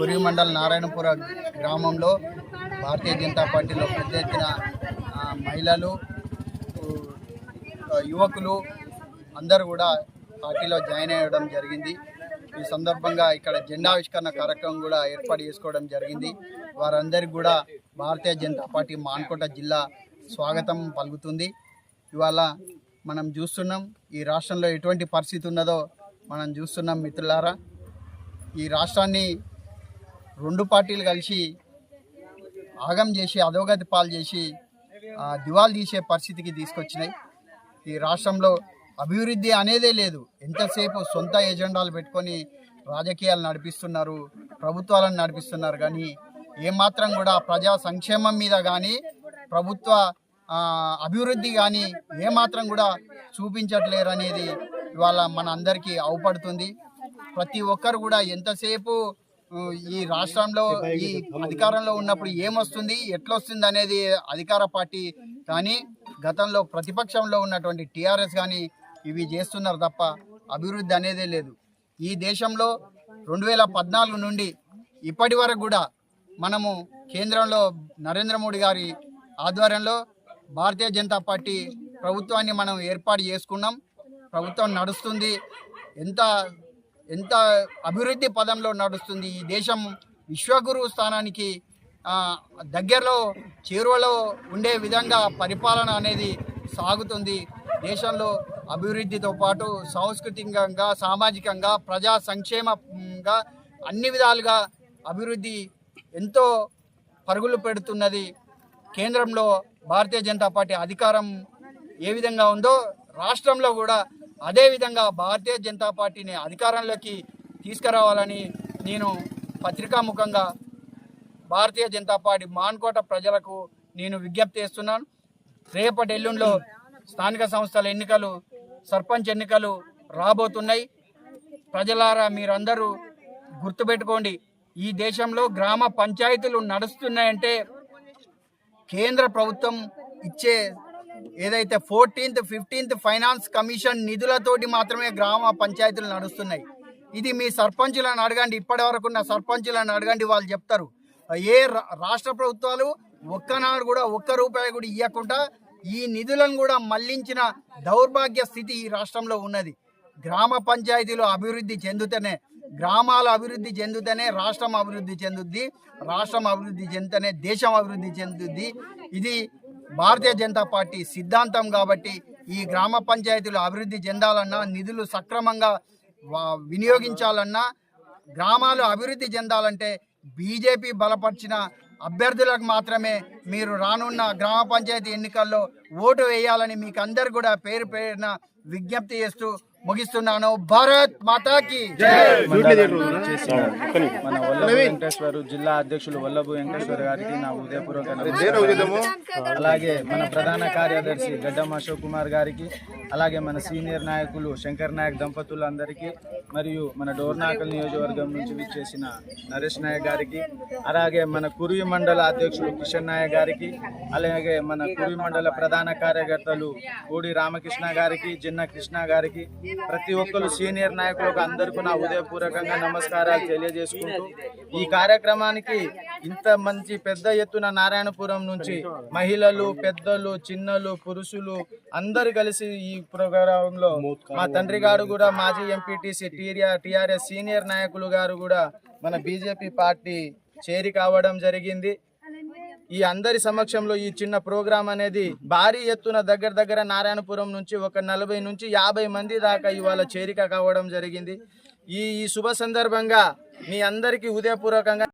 కురి మండల్ నారాయణపుర గ్రామంలో భారతీయ జనతా పార్టీలో పెద్ద ఎత్తున మహిళలు యువకులు అందరూ కూడా పార్టీలో జాయిన్ అవ్వడం జరిగింది. ఈ సందర్భంగా ఇక్కడ జెండావిష్కరణ కార్యక్రమం కూడా ఏర్పాటు చేసుకోవడం జరిగింది. వారందరికీ కూడా భారతీయ జనతా పార్టీ మాన్కోట జిల్లా స్వాగతం పలుకుతుంది. ఇవాళ మనం చూస్తున్నాం ఈ రాష్ట్రంలో ఎటువంటి పరిస్థితి ఉన్నదో మనం చూస్తున్నాం మిత్రులారా. ఈ రాష్ట్రాన్ని రెండు పార్టీలు కలిసి ఆగం చేసి అధోగతి పాలు చేసి దివాలు తీసే పరిస్థితికి తీసుకొచ్చినాయి. ఈ రాష్ట్రంలో అభివృద్ధి అనేదే లేదు. ఎంతసేపు సొంత ఎజెండాలు పెట్టుకొని రాజకీయాలు నడిపిస్తున్నారు ప్రభుత్వాలను నడిపిస్తున్నారు కానీ ఏమాత్రం కూడా ప్రజా సంక్షేమం మీద కానీ ప్రభుత్వ అభివృద్ధి కానీ ఏమాత్రం కూడా చూపించట్లేరు అనేది ఇవాళ మన అందరికీ అవుపడుతుంది ప్రతి ఒక్కరు కూడా ఎంతసేపు ఈ రాష్ట్రంలో ఈ అధికారంలో ఉన్నప్పుడు ఏమొస్తుంది ఎట్లొస్తుంది అనేది అధికార పార్టీ కానీ గతంలో ప్రతిపక్షంలో ఉన్నటువంటి టీఆర్ఎస్ కానీ ఇవి చేస్తున్నారు తప్ప అభివృద్ధి అనేదే లేదు. ఈ దేశంలో రెండు వేల పద్నాలుగు నుండి ఇప్పటి వరకు కూడా మనము కేంద్రంలో నరేంద్ర మోడీ గారి ఆధ్వర్యంలో భారతీయ జనతా పార్టీ ప్రభుత్వాన్ని మనం ఏర్పాటు చేసుకున్నాం. ప్రభుత్వం నడుస్తుంది. ఎంత ఎంత అభివృద్ధి పదంలో నడుస్తుంది ఈ దేశం విశ్వగురు స్థానానికి దగ్గరలో చేరువలో ఉండే విధంగా పరిపాలన అనేది సాగుతుంది. దేశంలో అభివృద్ధితో పాటు సాంస్కృతికంగా సామాజికంగా ప్రజా సంక్షేమంగా అన్ని విధాలుగా అభివృద్ధి ఎంతో పరుగులు పెడుతున్నది. కేంద్రంలో భారతీయ జనతా పార్టీ అధికారం ఏ విధంగా ఉందో రాష్ట్రంలో కూడా అదేవిధంగా భారతీయ జనతా పార్టీని అధికారంలోకి తీసుకురావాలని నేను పత్రికాముఖంగా భారతీయ జనతా పార్టీ మాన్కోట ప్రజలకు నేను విజ్ఞప్తి చేస్తున్నాను. రేపటి ఎల్లుండిలో స్థానిక సంస్థల ఎన్నికలు సర్పంచ్ ఎన్నికలు రాబోతున్నాయి. ప్రజలారా మీరందరూ గుర్తుపెట్టుకోండి ఈ దేశంలో గ్రామ పంచాయతీలు నడుస్తున్నాయంటే కేంద్ర ప్రభుత్వం ఇచ్చే ఏదైతే ఫోర్టీన్త్ ఫిఫ్టీన్త్ ఫైనాన్స్ కమిషన్ నిధులతోటి మాత్రమే గ్రామ పంచాయతీలు నడుస్తున్నాయి. ఇది మీ సర్పంచులను అడగండి. ఇప్పటి వరకు ఉన్న సర్పంచులను అడగండి. వాళ్ళు చెప్తారు. ఏ రా- రాష్ట్ర ప్రభుత్వాలు ఒక్కనాడు కూడా ఒక్క రూపాయి కూడా ఇవ్వకుండా ఈ నిధులను కూడా మళ్ళించిన దౌర్భాగ్య స్థితి ఈ రాష్ట్రంలో ఉన్నది. గ్రామ పంచాయతీలు అభివృద్ధి చెందుతూనే గ్రామాలు అభివృద్ధి చెందుతూనే రాష్ట్రం అభివృద్ధి చెందుద్ది రాష్ట్రం అభివృద్ధి చెందుతూనే దేశం అభివృద్ధి చెందుద్ది. ఇది భారతీయ జనతా పార్టీ సిద్ధాంతం కాబట్టి ఈ గ్రామ పంచాయతీలు అభివృద్ధి చెందాలన్నా నిధులు సక్రమంగా వా- వినియోగించాలన్నా గ్రామాలు అభివృద్ధి చెందాలంటే బీజేపీ బలపరిచిన అభ్యర్థులకు మాత్రమే మీరు రానున్న గ్రామ పంచాయతీ ఎన్నికల్లో ఓటు వేయాలని మీకు అందరు కూడా పేరు పేరున విజ్ఞప్తి చేస్తూ ముగిస్తున్నాను. భారత్ మాతాకి. మన వల్లభు వెంకటేశ్వర జిల్లా అధ్యక్షులు వల్లభు వెంకటేశ్వర గారికి నా ఉదయపూర్వక. అలాగే మన ప్రధాన కార్యదర్శి గడ్డం అశోక్ కుమార్ గారికి అలాగే మన సీనియర్ నాయకులు శంకర్ నాయక్ దంపతులందరికీ మరియు మన డోర్నాకల్ నియోజకవర్గం నుంచి విచ్చేసిన నరేష్ నాయక్ గారికి అలాగే మన కురువి మండల అధ్యక్షులు కిషన్ నాయక్ గారికి అలాగే మన కురువి మండల ప్రధాన కార్యకర్తలు కోడి రామకృష్ణ గారికి జిన్న కృష్ణ గారికి ప్రతి ఒక్కరు సీనియర్ నాయకులకు అందరికీ నా ఉదయపూర్వకంగా నమస్కారాలు తెలియజేసుకుంటూ ఈ కార్యక్రమానికి ఇంత మంచి పెద్ద ఎత్తున నారాయణపురం నుంచి మహిళలు పెద్దలు చిన్నలు పురుషులు అందరు కలిసి ఈ ప్రోగ్రాంలో మా తండ్రి గారు కూడా మాజీ ఎంపీటీసీ టిఆర్ఎస్ సీనియర్ నాయకులు గారు కూడా మన బీజేపీ పార్టీ చేరి కావడం జరిగింది. ఈ అందరి సమక్షంలో ఈ చిన్న ప్రోగ్రాం అనేది భారీ ఎత్తున దగ్గర దగ్గర నారాయణపురం నుంచి ఒక నలభై నుంచి యాభై మంది దాకా ఇవాళ చేరిక కావడం జరిగింది. ఈ ఈ శుభ సందర్భంగా మీ అందరికీ ఉదయపూర్వకంగా